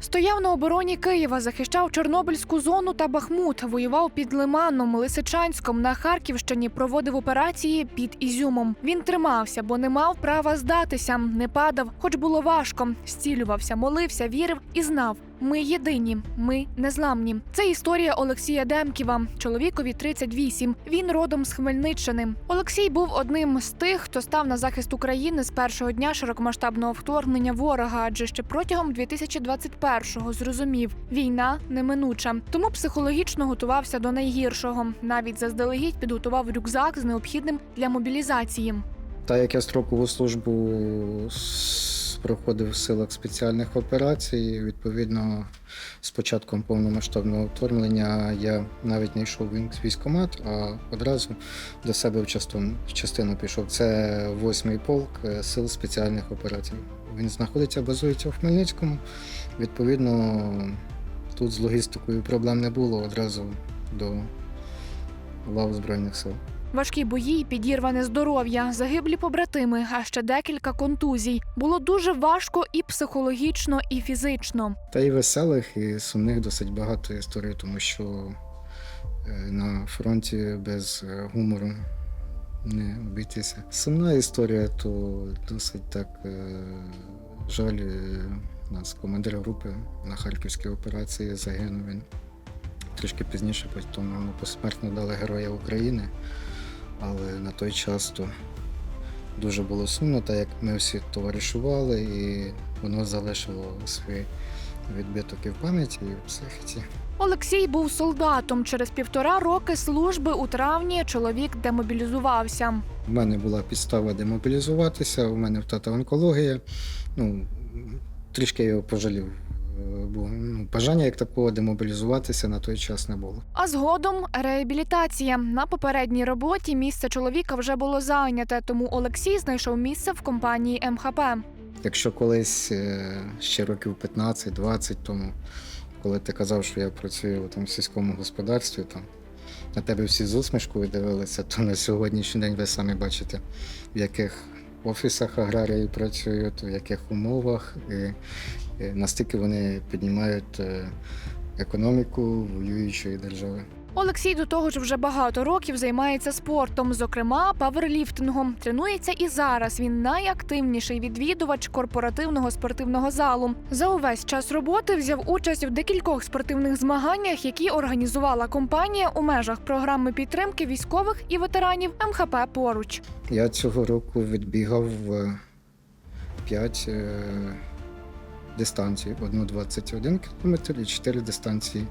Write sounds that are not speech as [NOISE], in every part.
Стояв на обороні Києва, захищав Чорнобильську зону та Бахмут, воював під Лиманом, Лисичанськом на Харківщині, проводив операції під Ізюмом. Він тримався, бо не мав права здатися, не падав, хоч було важко. Зцілювався, молився, вірив і знав. Ми єдині, ми незламні. Це історія Олексія Демківа. Чоловікові 38. Він родом з Хмельниччини. Олексій був одним з тих, хто став на захист України з першого дня широкомасштабного вторгнення ворога, адже ще протягом 2021-го зрозумів, війна неминуча. Тому психологічно готувався до найгіршого. Навіть заздалегідь підготував рюкзак з необхідним для мобілізації. Та як я строкову службу проходив в силах спеціальних операцій, відповідно, з початком повномасштабного вторгнення я навіть не йшов в військкомат, а одразу до себе в частину, в частину пішов. Це восьмий полк е, сил спеціальних операцій. Він знаходиться, базується в Хмельницькому. Відповідно, тут з логістикою проблем не було одразу до лав Збройних сил. Важкі бої, підірване здоров'я, загиблі побратими, а ще декілька контузій. Було дуже важко і психологічно, і фізично. Та і веселих, і сумних досить багато історій, тому що е, на фронті без е, гумору не обійтися. Сумна історія, то досить так е, жаль. нас командир групи на харківській операції загинув він. Трішки пізніше потім посмертно дали Героя України, але на той час то дуже було сумно, так як ми всі товаришували, і воно залишило свій відбиток і в пам'яті, і в психіці. Олексій був солдатом. Через півтора роки служби у травні чоловік демобілізувався. У мене була підстава демобілізуватися, у мене в тата онкологія. Ну, трішки я його пожалів. Бо ну, бажання як такого демобілізуватися на той час не було. А згодом реабілітація. На попередній роботі місце чоловіка вже було зайняте, тому Олексій знайшов місце в компанії МХП. Якщо колись е, ще років 15-20 тому, коли ти казав, що я працюю там в сільському господарстві, там на тебе всі з усмішкою дивилися, то на сьогоднішній день ви самі бачите, в яких офісах аграрії працюють, в яких умовах, і, і настільки вони піднімають е, економіку воюючої держави. Олексій до того ж вже багато років займається спортом, зокрема паверліфтингом. Тренується і зараз. Він найактивніший відвідувач корпоративного спортивного залу. За увесь час роботи взяв участь в декількох спортивних змаганнях, які організувала компанія у межах програми підтримки військових і ветеранів МХП поруч. Я цього року відбігав 5 дистанцій: одну 21 км і 4 дистанції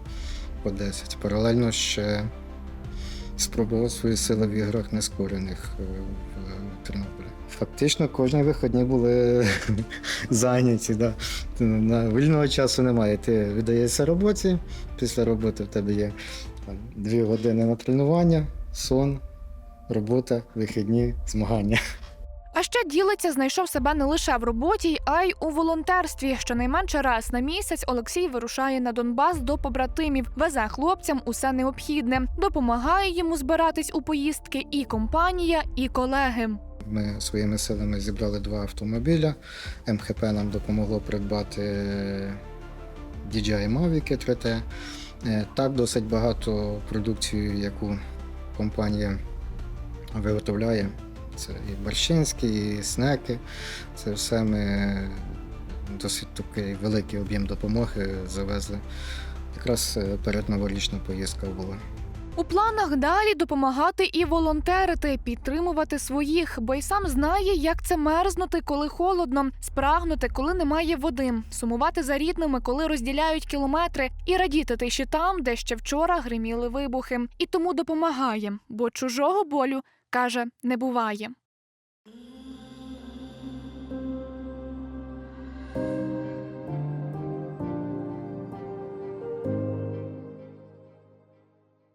по 10. Паралельно ще спробував свої сили в іграх нескорених е, в Тернополі. Фактично кожні вихідні були [LAUGHS] зайняті. Да. На вільного часу немає. Ти віддаєшся роботі, після роботи в тебе є там, дві години на тренування, сон, робота, вихідні, змагання. А ще ділиться, знайшов себе не лише в роботі, а й у волонтерстві. Щонайменше раз на місяць Олексій вирушає на Донбас до побратимів, везе хлопцям усе необхідне, допомагає йому збиратись у поїздки і компанія, і колеги. Ми своїми силами зібрали два автомобіля. МХП нам допомогло придбати DJI Mavic 3T. Е, Так, досить багато продукції, яку компанія виготовляє. Це і борщинські, і снеки. Це все досить такий великий об'єм допомоги завезли. Якраз е, перед новорічна поїздка була. У планах далі допомагати і волонтерити, підтримувати своїх, бо й сам знає, як це мерзнути, коли холодно, спрагнути, коли немає води, сумувати за рідними, коли розділяють кілометри, і радіти тиші там, де ще вчора гриміли вибухи. І тому допомагає, бо чужого болю каже не буває.